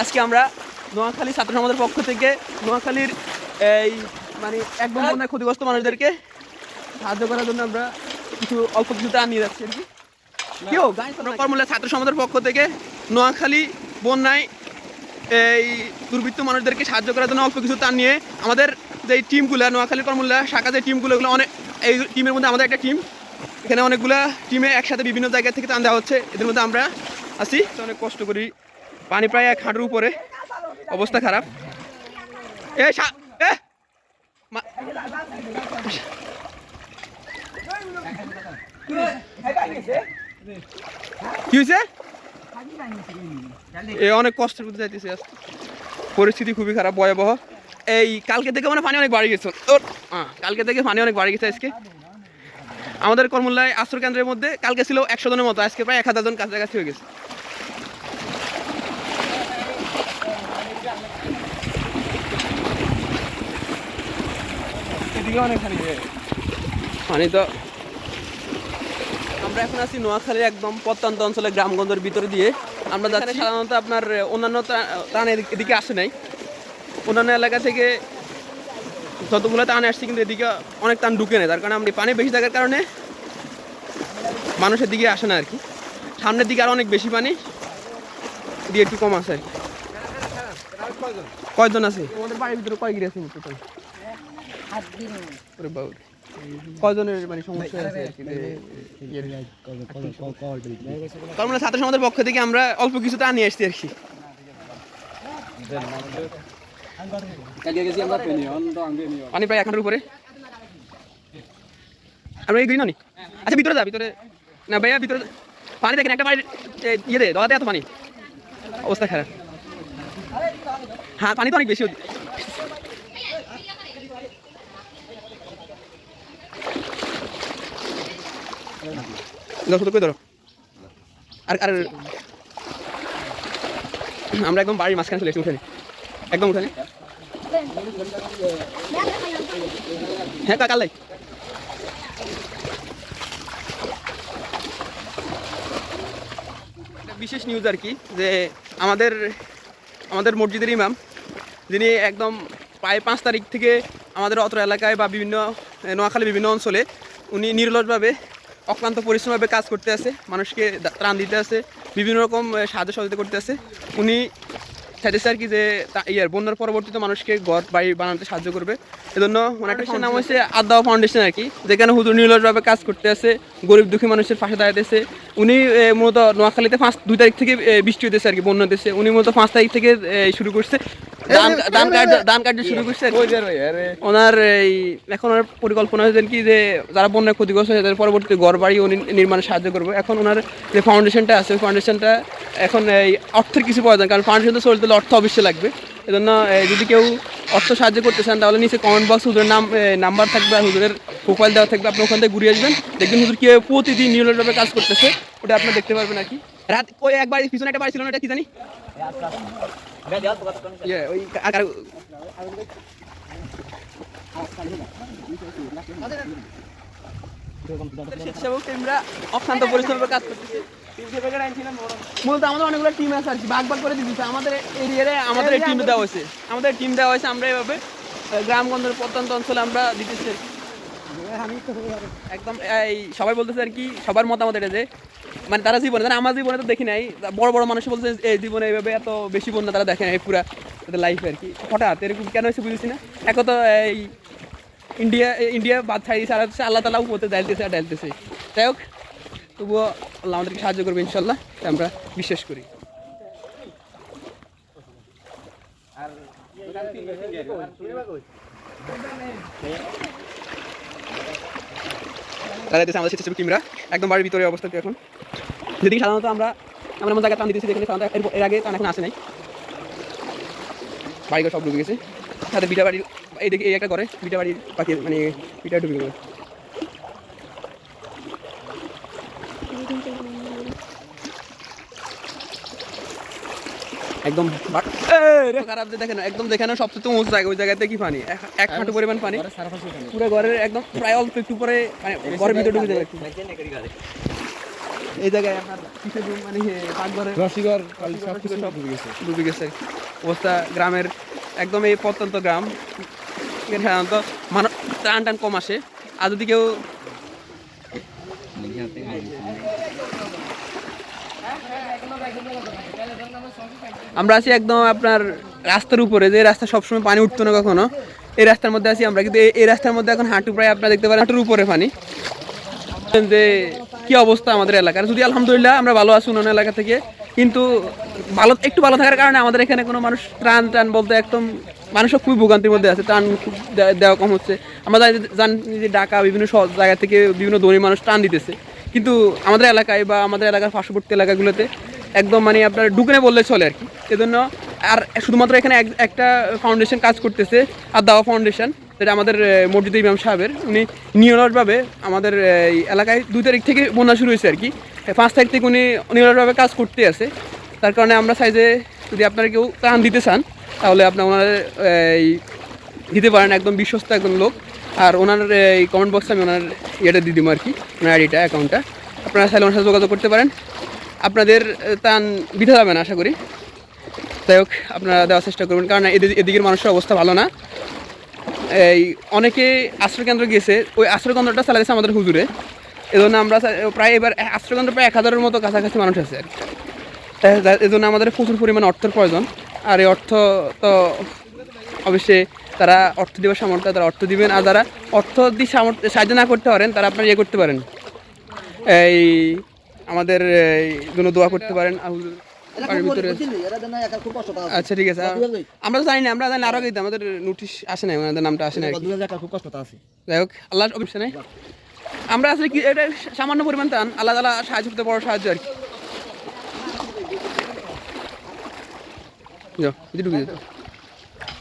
আজকে আমরা নোয়াখালী ছাত্র সমাজের পক্ষ থেকে নোয়াখালীর এই মানে একদম বন্যায় ক্ষতিগ্রস্ত মানুষদেরকে সাহায্য করার জন্য আমরা কিছু অল্প কিছু ত্রাণ নিয়ে যাচ্ছি আর কি। কেউ কর্মলা ছাত্র সমাজের পক্ষ থেকে নোয়াখালী, বন্যায় এই দুর্বৃত্ত মানুষদেরকে সাহায্য করার জন্য অল্প কিছু ত্রাণ নিয়ে আমাদের যে টিমগুলো, নোয়াখালী কর্মল্লা শাখা যে টিমগুলো, এগুলো অনেক এই টিমের মধ্যে আমাদের একটা টিম। এখানে অনেকগুলা টিমে একসাথে বিভিন্ন জায়গা থেকে ত্রাণ দেওয়া হচ্ছে। এদের মধ্যে আমরা আসি অনেক কষ্ট করি। পানি প্রায় এক হাঁটুর উপরে। অবস্থা খারাপ। এ কি হয়েছে এ অনেক কষ্টের মধ্যে যাইতেছে আজকে পরিস্থিতি খুবই খারাপ ভয়াবহ। এই কালকে থেকে মানে পানি অনেক বাড়ি গেছে। ওর, কালকে থেকে পানি অনেক বাড়ি গেছে আজকে। আমাদের কর্মল্লায় আশ্রয় কেন্দ্রের মধ্যে কালকে ছিল একশো জনের মতো আজকে প্রায় এক হাজার জন কাছাকাছি হয়ে গেছে। এদিকে অনেক পানি পানি তো আমরা এখন আছি নোয়াখালীর একদম প্রত্যন্ত অঞ্চলে গ্রামগঞ্জের ভিতরে দিয়ে। আমরা যাচ্ছি। সাধারণত আপনার অন্যান্য টান এদিকে আসে নাই। অন্যান্য এলাকা থেকে যতগুলো টান আসছে কিন্তু এদিকে অনেক টান ঢুকে নেয় তার কারণে আমরা পানি বেশি থাকার কারণে মানুষের দিকে আসে না আর কি। সামনের দিকে আর অনেক বেশি পানি দিয়ে একটু কম আছে আর কি। কয়জন? আছে? আমাদের বাড়ির ভিতরে কয় গিরে আছে টোটাল কয়জনের মানে সমস্যা আছে আর কি? যে ইয়ের কারণ আমরা ছাত্র সমাজের পক্ষ থেকে আমরা অল্প কিছু তা নিয়ে আসছি আর কি। পানি প্রায় এক হাঁটুর উপরে। আমরা এই গ্রিন নি আচ্ছা ভিতরে যা ভিতরে। না ভাইয়া ভিতরে। পানি দেখেন একটা এ, ইয়ে দে দলাতে এত পানি। অবস্থা খারাপ। হ্যাঁ পানি তো অনেক বেশি। হচ্ছে। ধরো ধরো? আর আর, আমরা একদম বাড়ির মাঝখানে চলে এসেছি একদম উঠানে হ্যাঁ কাকাল লাই বিশেষ নিউজ আর কি, যে আমাদের আমাদের মসজিদের ইমাম, যিনি একদম প্রায় পাঁচ তারিখ থেকে আমাদের অত্র এলাকায় বা বিভিন্ন, নোয়াখালী বিভিন্ন অঞ্চলে, উনি নির্লসভাবে অক্লান্ত পরিশ্রমভাবে কাজ করতে আছে মানুষকে ত্রাণ দিতে আছে বিভিন্ন রকম সাহায্য সহযোগিতা করতে আছে। উনি চাইতেছে আর কি যে ইয়ার বন্যার পরবর্তীতে মানুষকে ঘর বাড়ি বানাতে সাহায্য করবে। এজন্য একটা নাম হচ্ছে আদাও ফাউন্ডেশন আর কি যেখানে হুজুর নির্লসভাবে কাজ করতে আছে গরিব দুঃখী মানুষের পাশে দাঁড়াতেছে উনি মূলত নোয়াখালীতে পাঁচ দুই তারিখ থেকে বৃষ্টি হতেছে আর কি বন্যা দেশে উনি মূলত পাঁচ তারিখ থেকে শুরু করছে। দান কার্য দান কার্য শুরু করছে। ওনার এই এখন ওনার পরিকল্পনা হয়েছে কি যে যারা বন্যায় ক্ষতিগ্রস্ত হয়েছে তাদের পরবর্তীতে ঘর বাড়ি নির্মাণে সাহায্য করবে। এখন ওনার যে ফাউন্ডেশনটা আছে ওই ফাউন্ডেশনটা এখন এই অর্থের কিছু প্রয়োজন কারণ ফাউন্ডেশন তো চলতে অর্থ অবশ্যই লাগবে। এজন্য যদি কেউ অর্থ সাহায্য করতে চান তাহলে নিচে কমেন্ট বক্স হুজুরের নাম নাম্বার থাকবে আর হুজুরের প্রোফাইল দেওয়া থাকবে। আপনি ওখান থেকে ঘুরে আসবেন দেখবেন হুজুর কীভাবে প্রতিদিন নিয়মিতভাবে কাজ করতেছে। ওটা আপনি দেখতে পারবেন আর কি। রাত ওই একবার পিছনে একটা বাড়ি ছিল না এটা কি জানি? ইয়ে, ওই আর অক্লান্ত পরিশ্রমের কাজ করতেছে। মূলত আমাদের অনেকগুলো টিম আছে আর কি ভাগ ভাগ করে আমাদের এরিয়ারে আমাদের টিম দেওয়া হয়েছে। আমাদের টিম দেওয়া হয়েছে আমরা এভাবে গ্রামগঞ্জের প্রত্যন্ত অঞ্চলে আমরা দিতেছি। একদম, এই সবাই বলতেছে আর কি, সবার মতামত এটা যে মানে তারা জীবনে তারা আমার জীবনে তো দেখি নাই, বড় বড় মানুষ বলছে এই জীবনে এইভাবে এত বেশি বন্যা তারা দেখে নাই পুরা তাদের লাইফে আর কি। হঠাৎ এরকম কেন হয়েছে বুঝেছি না। এখন তো এই ইন্ডিয়া ইন্ডিয়া বাদ ছাড়ি সারা আল্লাহ তালা উপরে ডালতেছে আর ডালতেছে যাই হোক, তবুও আল্লাহ আমাদেরকে সাহায্য করবে ইনশাল্লাহ আমরা বিশ্বাস করি। তারা দিতেছে আমাদের স্বেচ্ছাসেবক ক্যামেরা একদম বাড়ির ভিতরে অবস্থা এখন। যেদিকে সাধারণত আমরা আমরা এমন জায়গায় টান দিতেছি, যেখানে সাধারণত এর- এর আগে টান এখন আসে নাই। বাড়িঘর সব ডুবে গেছে। তাদের বিটা বাড়ির এই দেখে এই একটা করে বিটা বাড়ির পাখি মানে বিটা ডুবে গেল। একদম খারাপ দেখেন একদম যেখানে সবচেয়ে উঁচু জায়গা ওই জায়গাতে কি পানি? এক- হাঁটু পরিমাণ পানি। পুরো ঘরের একদম প্রায় অল্প একটু পরে মানে ঘরের ভিতরে ঢুকে যাবে এই জায়গায় আপনার মানে পাকঘরে? সব সব ডুবে গেছে। ডুবে গেছে। অবস্থা গ্রামের একদম এই প্রত্যন্ত গ্রাম। এখানে সাধারণত মানুষ টান টান কম আসে। আর যদি কেউ আমরা আছি একদম আপনার রাস্তার উপরে, যে রাস্তা সবসময় পানি উঠতো না কখনো, এই রাস্তার মধ্যে আছি আমরা। কিন্তু এই- রাস্তার মধ্যে এখন হাঁটু প্রায় আপনারা দেখতে পারেন, হাঁটুর উপরে পানি। যে, কি অবস্থা আমাদের এলাকার? যদি আলহামদুলিল্লাহ আমরা ভালো আছি অন্যান্য এলাকা থেকে, কিন্তু ভালো, একটু ভালো থাকার কারণে আমাদের এখানে কোনো মানুষ ত্রাণ ত্রাণ বলতে একদম মানুষও খুবই ভোগান্তির মধ্যে আছে, ত্রাণ খুব দেওয়া কম হচ্ছে। আমরা জানি- যে ঢাকা বিভিন্ন জায়গা থেকে বিভিন্ন ধনী মানুষ ত্রাণ দিতেছে। কিন্তু আমাদের এলাকায় বা আমাদের এলাকার পার্শ্ববর্তী এলাকাগুলোতে একদম মানে আপনার ঢুকনে বললে চলে আর কি। সেজন্য আর শুধুমাত্র এখানে এক- একটা ফাউন্ডেশন কাজ করতেছে আর দাওয়া ফাউন্ডেশন যেটা আমাদের মসজিদ ইমাম সাহেবের। উনি নিয়মিতভাবে আমাদের এই এলাকায় দুই তারিখ থেকে বন্যা শুরু হয়েছে আর কি। পাঁচ তারিখ থেকে উনি নিয়মিতভাবে কাজ করতে আছে। তার কারণে আমরা চাই যে যদি আপনারা কেউ ত্রাণ দিতে চান, তাহলে আপনার ওনার এই দিতে পারেন। একদম বিশ্বস্ত একজন লোক। আর ওনার এই কমেন্ট বক্সে আমি ওনার ইয়েটা দিয়ে দিব আর কি, ওনার আইডিটা অ্যাকাউন্টটা আপনারা চাইলে ওনার সাথে যোগাযোগ করতে পারেন। আপনাদের তান বিধা যাবে না, আশা করি। যাই হোক, আপনারা দেওয়ার চেষ্টা করবেন। কারণ এদি- এদিকের মানুষের অবস্থা ভালো না। এই, অনেকে আশ্রয়কেন্দ্র গিয়েছে, ওই আশ্রয়কেন্দ্রটা চালাইছে আমাদের হুজুরে। এই জন্য আমরা প্রায় এবার আশ্রয়কেন্দ্র প্রায় এক হাজারের মতো কাছাকাছি মানুষ আছে আর কি। এই জন্য আমাদের প্রচুর পরিমাণ অর্থের প্রয়োজন। আর এই অর্থ তো অবশ্যই তারা অর্থ দেওয়ার সামর্থ্য তারা অর্থ দিবেন। আর যারা অর্থ দিয়ে সামর্থ্য সাহায্য না করতে পারেন তারা আপনারা ইয়ে করতে পারেন। এই আমাদের জন্য দোয়া করতে পারেন। আচ্ছা ঠিক আছে। আমরা তো জানি না আমরা জানি আরও কিন্তু আমাদের নোটিশ আসে নাই ওনাদের নামটা আসে না আর কি। খুব কষ্ট আছে। যাই হোক আল্লাহ অবশ্যই নাই। আমরা আসলে কি এটা সামান্য পরিমাণ টান আল্লাহ তালা সাহায্য করতে বড় সাহায্য আর কি। ঢুকে যেত যা ভিতরে ঢুকে যেত। আচ্ছা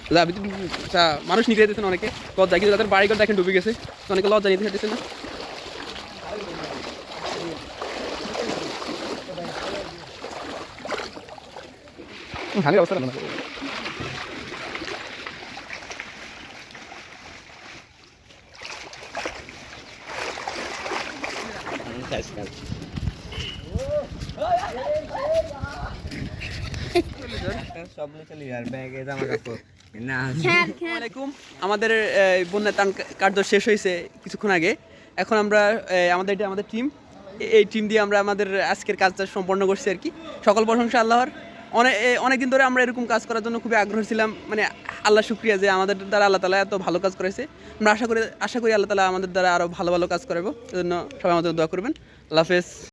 মানুষ নিতে যেতেছেন অনেকে। লজ্জা, কিন্তু তাদের বাড়ি ঘর দেখেন ডুবে গেছে অনেকে লজ্জা নিতে যেতেছে না। ভালো অবস্থা না। আর ব্যাগে জামা কাপড় আমাদের বন্যা ত্রাণ কার্য শেষ হয়েছে কিছুক্ষণ আগে। এখন আমরা আমাদের এটা আমাদের টিম এই টিম দিয়ে আমরা আমাদের আজকের কাজটা সম্পন্ন করছি আর কি। সকল প্রশংসা আল্লাহর। অনেক অনেক দিন ধরে আমরা এরকম কাজ করার জন্য খুবই আগ্রহ ছিলাম। মানে আল্লাহ শুক্রিয়া যে আমাদের দ্বারা আল্লাহ তালা এত ভালো কাজ করেছে। আমরা আশা করি আশা করি আল্লাহ তালা আমাদের দ্বারা আরও ভালো ভালো কাজ করাবো। এজন্য সবাই আমাদের দোয়া করবেন। আল্লাহ হাফেজ।